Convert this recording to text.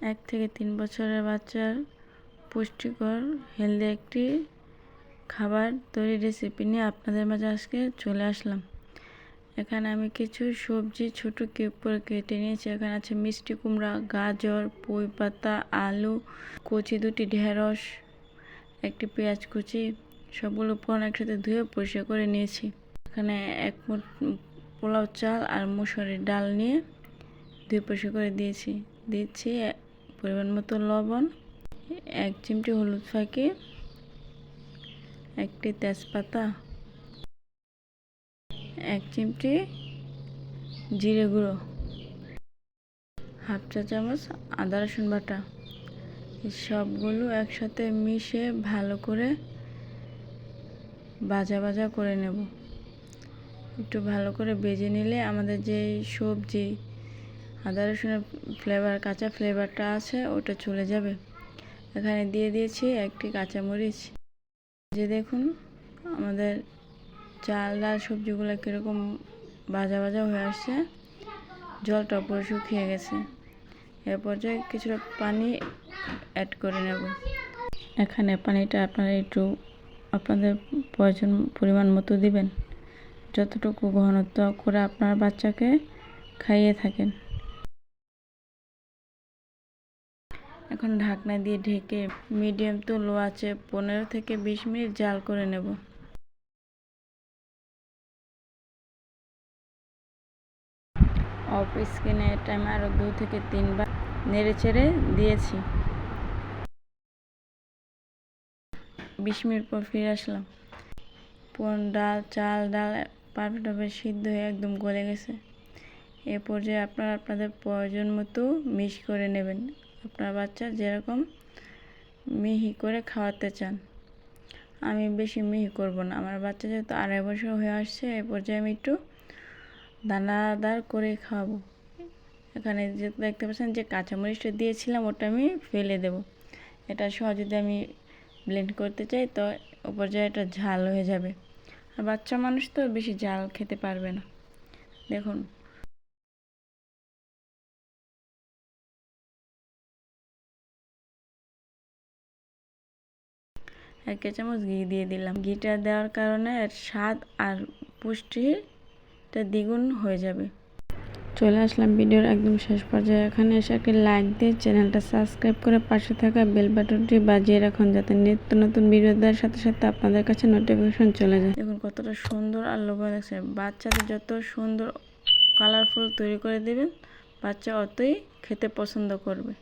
এক থেকে তিন বছরের বাচ্চার পুষ্টিকর হেলদি একটি খাবার তৈরি রেসিপি নিয়ে আপনাদের মাঝে আজকে চলে আসলাম। এখানে আমি কিছু সবজি, ছোট কিউব করে কেটে নিয়েছি। এখানে আছে মিষ্টি কুমড়া, গাজর পুঁই পাতা আলু, কচি দুটি, ঢেঁড়স, একটি পেঁয়াজ কুচি, সবগুলো উপকরণ একসাথে ধুয়ে পরিষ্কার করে নিয়েছি। এখানে এক পোলাও চাল আর মুসুরির ডাল নিয়ে ধুয়ে পরিষ্কার করে দিয়েছি। দিচ্ছি পরিমাণ মতো লবণ, এক চিমটি হলুদ ফাঁকি, একটি তেজপাতা, এক চিমটি জিরে গুঁড়ো, হাফ চা চামচ আদা রসুন বাটা। সবগুলো একসাথে মিশে ভালো করে ভাজা ভাজা করে নেব। একটু ভালো করে বেজে নিলে আমাদের যে সবজি আদা, রসুনের ফ্লেভার কাঁচা ফ্লেভারটা আছে, ওটা চলে যাবে। এখানে দিয়ে দিয়েছি একটি কাঁচামরিচ। যে দেখুন, আমাদের চাল, ডাল সবজিগুলো কীরকম ভাজা ভাজা হয়ে আসছে, জলটা পুরো শুকিয়ে গেছে। এর পর্যায়ে কিছুটা পানি অ্যাড করে নেব। এখানে পানিটা আপনারা একটু আপনাদের প্রয়োজন, পরিমাণ মতো দিবেন। যতটুকু ঘনত্ব করে আপনার বাচ্চাকে খাইয়ে থাকেন। এখন ঢাকনা দিয়ে ঢেকে মিডিয়াম তো লো আছে। পনেরো থেকে বিশ মিনিট জাল করে নেব। অফ স্ক্রিনে টাইম আরও দু থেকে তিনবার নেড়ে চেড়ে দিয়েছি। বিশ মিনিট পর ফিরে আসলাম। পন ডাল, চাল, ডাল পারফেক্টভাবে সিদ্ধ হয়ে একদম গলে গেছে। এ পর্যায়ে আপনারা আপনাদের প্রয়োজন মতো মিশ করে নেবেন। আপনার বাচ্চা যেরকম মিহি করে খাওয়াতে চান। আমি বেশি মিহি করব না। আমার বাচ্চা যেহেতু আড়াই বছর হয়ে আসছে, এ পর্যায়ে আমি একটু দানাদার করে খাওয়াবো। এখানে যে দেখতে পাচ্ছেন যে কাঁচামরিচটা দিয়েছিলাম, ওটা আমি ফেলে দেব। এটা সহ যদি আমি ব্লেন্ড করতে চাই, তো ও পর্যায়ে এটা ঝাল হয়ে যাবে। আর বাচ্চা মানুষ তো বেশি ঝাল খেতে পারবে না। দেখুন। এক চামচ ঘি দিয়ে দিলাম। ঘিটা দেওয়ার কারণে এর স্বাদ আর পুষ্টিটা দ্বিগুণ হয়ে যাবে। চলে আসলাম ভিডিওর একদম শেষ পর্যায়ে। এখানে এসে একটি লাইক দিয়ে চ্যানেলটা সাবস্ক্রাইব করে পাশে থাকা বেল বাটনটি বাজিয়ে রাখুন যাতে নিত্য নতুন ভিডিও দেওয়ার সাথে সাথে আপনাদের কাছে নোটিফিকেশন চলে যায়। দেখুন কতটা সুন্দর আর লোভনীয় লাগছে। বাচ্চাদের যত সুন্দর কালারফুল তৈরি করে দেবেন, বাচ্চা অতই খেতে পছন্দ করবে।